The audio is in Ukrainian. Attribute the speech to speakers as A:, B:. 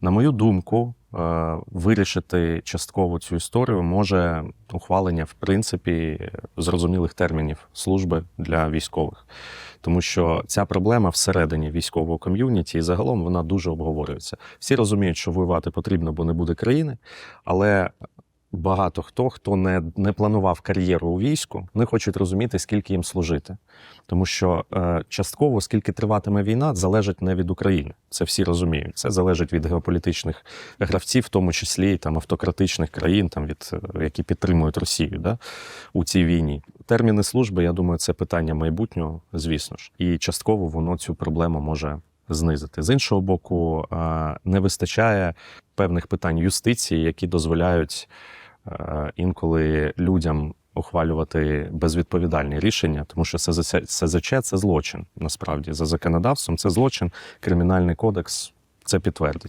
A: На мою думку, е, вирішити частково цю історію може ухвалення, в принципі, зрозумілих термінів служби для військових. Тому що ця проблема всередині військового ком'юніті і загалом вона дуже обговорюється. Всі розуміють, що воювати потрібно, бо не буде країни, але багато хто, хто не, не планував кар'єру у війську, не хочуть розуміти, скільки їм служити. Тому що е, частково, скільки триватиме війна, залежить не від України. Це всі розуміють. Це залежить від геополітичних гравців, в тому числі там автократичних країн, там від е, які підтримують Росію да, у цій війні. Терміни служби, я думаю, це питання майбутнього, звісно ж, і частково воно цю проблему може знизити. З іншого боку, е, не вистачає певних питань юстиції, які дозволяють інколи людям ухвалювати безвідповідальні рішення, тому що СЗЧ – це злочин. Насправді за законодавством це злочин. Кримінальний кодекс це підтвердить.